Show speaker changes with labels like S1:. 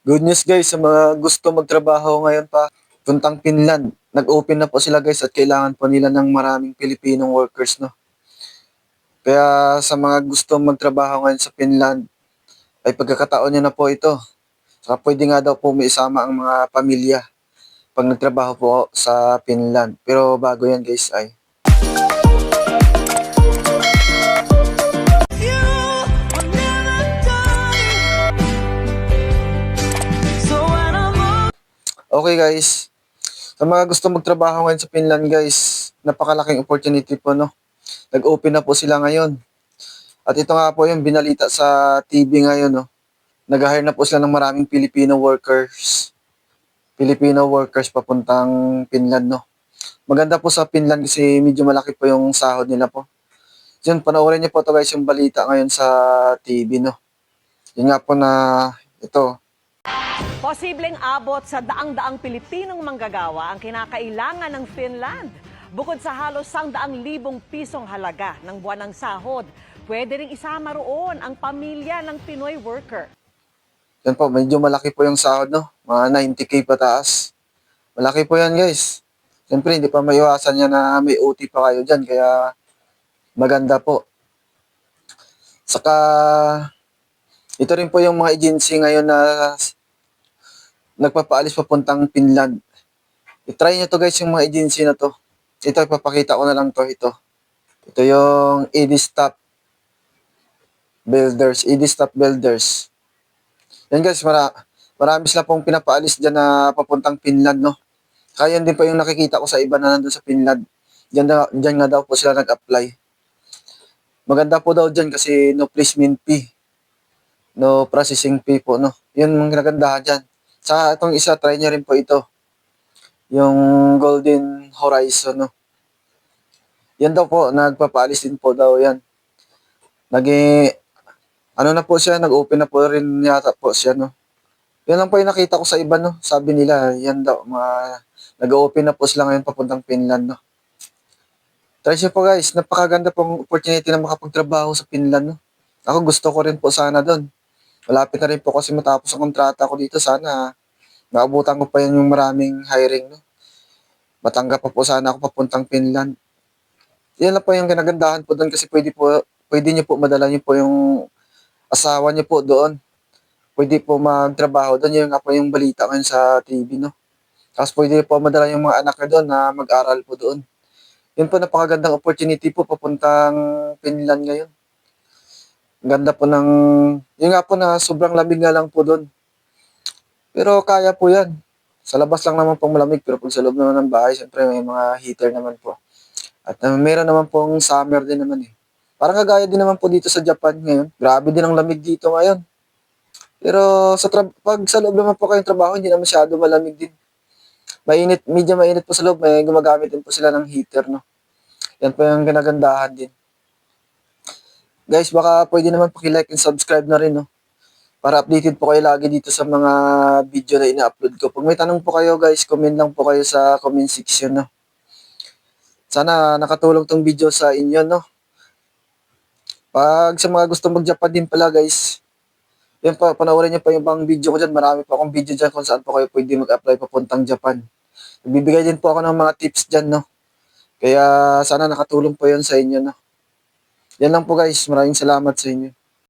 S1: Good news guys sa mga gusto magtrabaho ngayon pa. Puntang Finland. Nag-open na po sila guys at kailangan po nila ng maraming Pilipinong workers no. Kaya sa mga gusto magtrabaho ngayon sa Finland ay pagkakataon nyo na po ito. Saka pwede nga daw po may ang mga pamilya pag nagtrabaho po sa Finland. Pero bago yan guys ay Okay guys, sa mga gusto magtrabaho ngayon sa Finland guys, napakalaking opportunity po no. Nag-open na po sila ngayon. At ito nga po yung binalita sa TV ngayon no. Nag-hire na po sila ng maraming Filipino workers. Filipino workers papuntang Finland no. Maganda po sa Finland kasi medyo malaki po yung sahod nila po. Yun, panoorin niyo po to guys yung balita ngayon sa TV no. Yun nga po na ito,
S2: Posibleng abot sa daang-daang Pilipinong manggagawa ang kinakailangan ng Finland. Bukod sa halos sang daang libong pisong halaga ng buwan ng sahod, pwede ring isama roon ang pamilya ng Pinoy worker.
S1: Yan po, medyo malaki po yung sahod, no? Mga 90k pataas. Malaki po yan, guys. Siyempre, hindi pa maiwasan yan na may OT pa kayo dyan, kaya maganda po. Saka, ito rin po yung mga agency ngayon na nagpapaalis papuntang Finland. I-try nyo to guys, yung mga agency na to. Ito, ipapakita ko na lang to, ito. Ito yung ED Stop Builders, ED Stop Builders. Yan guys, mara, marami sila pong pinapaalis dyan na papuntang Finland, no? Kaya yan din pa yung nakikita ko sa iba na nandun sa Finland. Diyan, na, diyan nga daw po sila nag-apply. Maganda po daw dyan kasi no placement fee. No processing fee po, no? Yun ang kinagandahan dyan. Sa itong isa, try niya rin po ito. Yung Golden Horizon, no? Yan daw po, nagpapaalis din po daw yan. Naging, ano na po siya, nag-open na po rin yata po siya, no? Yan lang po yung nakita ko sa iba, no? Sabi nila, yan daw, mga, nag-open na po sila ngayon papuntang Finland, no? Try siya po guys, napakaganda pong opportunity na makapagtrabaho sa Finland, no? Ako gusto ko rin po sana doon. Malapit na rin po kasi matapos ang kontrata ko dito, sana maabutan ko pa yan yung maraming hiring, no? Matanggap pa po sana ako papuntang Finland. Yan lang po yung kinagandahan po doon kasi pwede po, pwede niyo po madala niyo po yung asawa niyo po doon. Pwede po magtrabaho doon. Yung nga po yung balita ngayon sa TV, no? Tapos pwede po madala yung mga anak niya doon na mag-aral po doon. Yun po napakagandang opportunity po papuntang Finland ngayon. Ganda po ng, yun nga po na sobrang lamig nga lang po doon. Pero kaya po yan. Sa labas lang naman pong malamig, pero pag sa loob naman ng bahay, siyempre may mga heater naman po. At uh, meron naman pong summer din naman eh. Parang kagaya din naman po dito sa Japan ngayon. Grabe din ang lamig dito ngayon. Pero sa pag sa loob naman po kayong trabaho, hindi na masyado malamig din. Mainit, medyo mainit po sa loob, may gumagamit din po sila ng heater, no? Yan po yung ginagandahan din. Guys, baka pwede naman paki-like and subscribe na rin, no? Para updated po kayo lagi dito sa mga video na ina-upload ko. Pag may tanong po kayo, guys, comment lang po kayo sa comment section, no? Sana nakatulong tong video sa inyo, no? Pag sa mga gusto mag-Japan din pala, guys, yan pa, panoorin niyo pa yung pang video ko dyan. Marami pa akong video dyan kung saan po kayo pwede mag-apply papuntang Japan. Nagbibigay din po ako ng mga tips dyan, no? Kaya sana nakatulong po yun sa inyo, no? Yan lang po guys. Maraming salamat sa inyo.